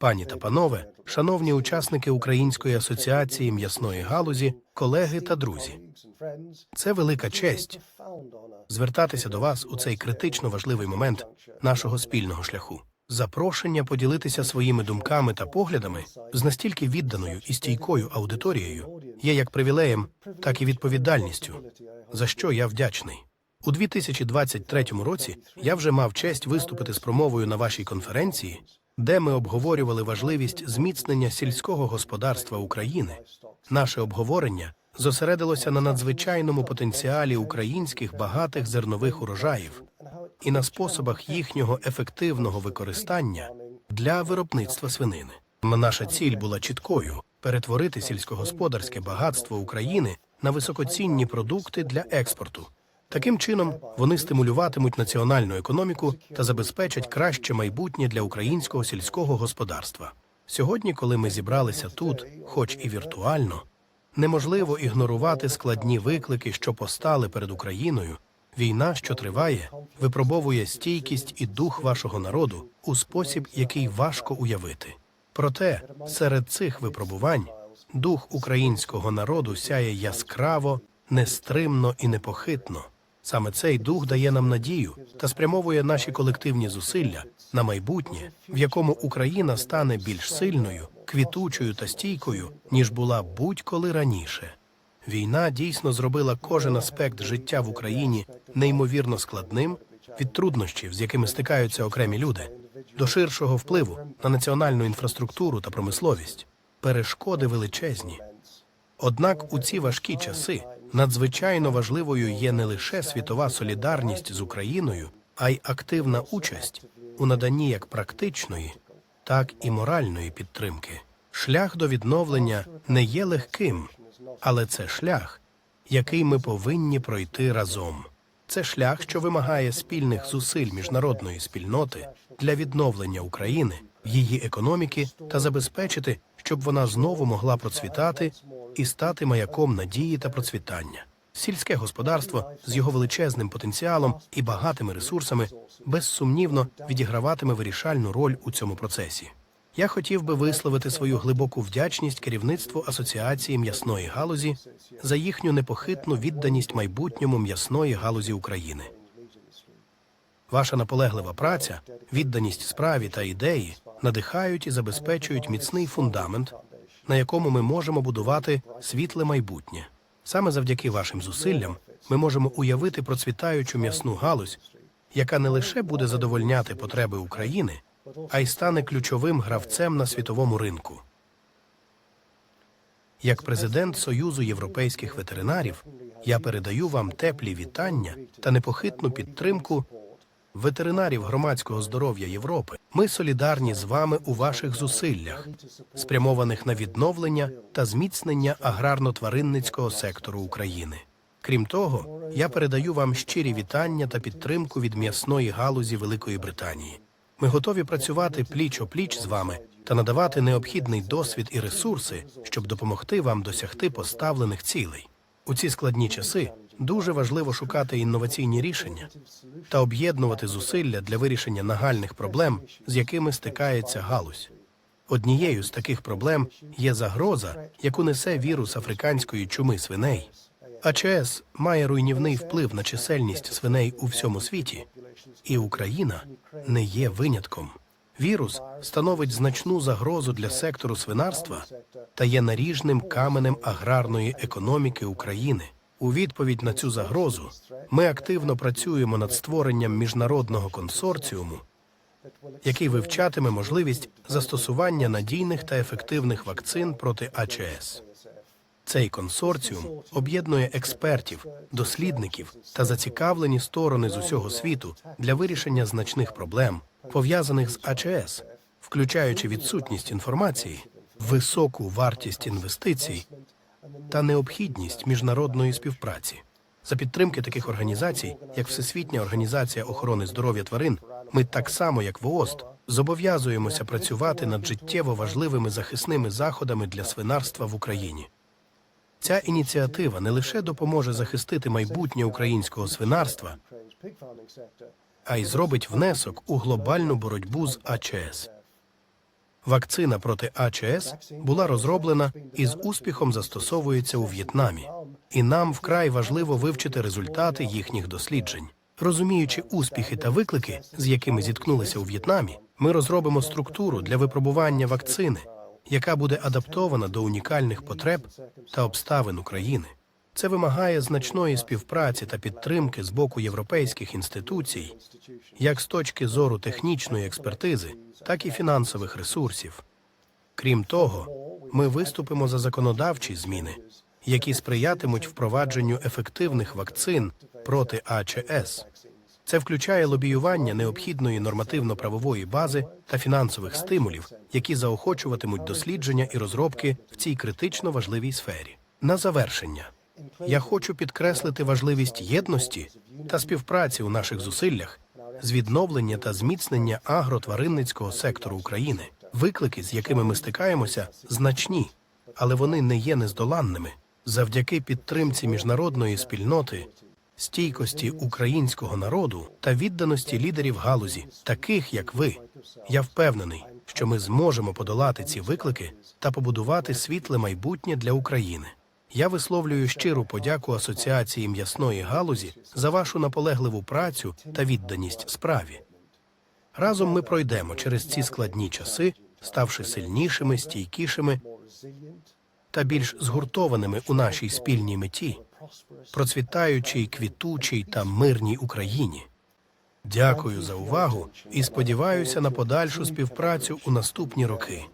Пані та панове, шановні учасники Української асоціації м'ясної галузі, колеги та друзі, це велика честь звертатися до вас у цей критично важливий момент нашого спільного шляху. Запрошення поділитися своїми думками та поглядами з настільки відданою і стійкою аудиторією є як привілеєм, так і відповідальністю, за що я вдячний. У 2023 році я вже мав честь виступити з промовою на вашій конференції, де ми обговорювали важливість зміцнення сільського господарства України. Наше обговорення зосередилося на надзвичайному потенціалі українських багатих зернових урожаїв і на способах їхнього ефективного використання для виробництва свинини. Наша ціль була чіткою перетворити сільськогосподарське багатство України на високоцінні продукти для експорту. Таким чином вони стимулюватимуть національну економіку та забезпечать краще майбутнє для українського сільського господарства. Сьогодні, коли ми зібралися тут, хоч і віртуально, неможливо ігнорувати складні виклики, що постали перед Україною. Війна, що триває, випробовує стійкість і дух вашого народу у спосіб, який важко уявити. Проте серед цих випробувань дух українського народу сяє яскраво, нестримно і непохитно. Саме цей дух дає нам надію та спрямовує наші колективні зусилля на майбутнє, в якому Україна стане більш сильною, квітучою та стійкою, ніж була будь-коли раніше. Війна дійсно зробила кожен аспект життя в Україні неймовірно складним від труднощів, з якими стикаються окремі люди, до ширшого впливу на національну інфраструктуру та промисловість. Перешкоди величезні. Однак у ці важкі часи надзвичайно важливою є не лише світова солідарність з Україною, а й активна участь у наданні як практичної, так і моральної підтримки. Шлях до відновлення не є легким, але це шлях, який ми повинні пройти разом. Це шлях, що вимагає спільних зусиль міжнародної спільноти для відновлення України, її економіки та забезпечити, щоб вона знову могла процвітати і стати маяком надії та процвітання. Сільське господарство з його величезним потенціалом і багатими ресурсами безсумнівно відіграватиме вирішальну роль у цьому процесі. Я хотів би висловити свою глибоку вдячність керівництву Асоціації м'ясної галузі за їхню непохитну відданість майбутньому м'ясної галузі України. Ваша наполеглива праця, відданість справі та ідеї надихають і забезпечують міцний фундамент, на якому ми можемо будувати світле майбутнє. Саме завдяки вашим зусиллям ми можемо уявити процвітаючу м'ясну галузь, яка не лише буде задовольняти потреби України, а й стане ключовим гравцем на світовому ринку. Як президент Союзу європейських ветеринарів, я передаю вам теплі вітання та непохитну підтримку ветеринарів громадського здоров'я Європи. Ми солідарні з вами у ваших зусиллях, спрямованих на відновлення та зміцнення аграрно-тваринницького сектору України. Крім того, я передаю вам щирі вітання та підтримку від м'ясної галузі Великої Британії. Ми готові працювати пліч о пліч з вами та надавати необхідний досвід і ресурси, щоб допомогти вам досягти поставлених цілей. У ці складні часи дуже важливо шукати інноваційні рішення та об'єднувати зусилля для вирішення нагальних проблем, з якими стикається галузь. Однією з таких проблем є загроза, яку несе вірус африканської чуми свиней. АЧС має руйнівний вплив на чисельність свиней у всьому світі, і Україна не є винятком. Вірус становить значну загрозу для сектору свинарства та є наріжним каменем аграрної економіки України. У відповідь на цю загрозу ми активно працюємо над створенням міжнародного консорціуму, який вивчатиме можливість застосування надійних та ефективних вакцин проти АЧС. Цей консорціум об'єднує експертів, дослідників та зацікавлені сторони з усього світу для вирішення значних проблем, пов'язаних з АЧС, включаючи відсутність інформації, високу вартість інвестицій та необхідність міжнародної співпраці. За підтримки таких організацій, як Всесвітня організація охорони здоров'я тварин, ми так само, як ВООЗД, зобов'язуємося працювати над життєво важливими захисними заходами для свинарства в Україні. Ця ініціатива не лише допоможе захистити майбутнє українського свинарства, а й зробить внесок у глобальну боротьбу з АЧС. Вакцина проти АЧС була розроблена і з успіхом застосовується у В'єтнамі. І нам вкрай важливо вивчити результати їхніх досліджень. Розуміючи успіхи та виклики, з якими зіткнулися у В'єтнамі, ми розробимо структуру для випробування вакцини, яка буде адаптована до унікальних потреб та обставин України. Це вимагає значної співпраці та підтримки з боку європейських інституцій, як з точки зору технічної експертизи, так і фінансових ресурсів. Крім того, ми виступимо за законодавчі зміни, які сприятимуть впровадженню ефективних вакцин проти АЧС. Це включає лобіювання необхідної нормативно-правової бази та фінансових стимулів, які заохочуватимуть дослідження і розробки в цій критично важливій сфері. На завершення я хочу підкреслити важливість єдності та співпраці у наших зусиллях з відновлення та зміцнення агротваринницького сектору України. Виклики, з якими ми стикаємося, значні, але вони не є нездоланними. Завдяки підтримці міжнародної спільноти, стійкості українського народу та відданості лідерів галузі, таких як ви, я впевнений, що ми зможемо подолати ці виклики та побудувати світле майбутнє для України. Я висловлюю щиру подяку Асоціації м'ясної галузі за вашу наполегливу працю та відданість справі. Разом ми пройдемо через ці складні часи, ставши сильнішими, стійкішими та більш згуртованими у нашій спільній меті, процвітаючій, квітучій та мирній Україні. Дякую за увагу і сподіваюся на подальшу співпрацю у наступні роки.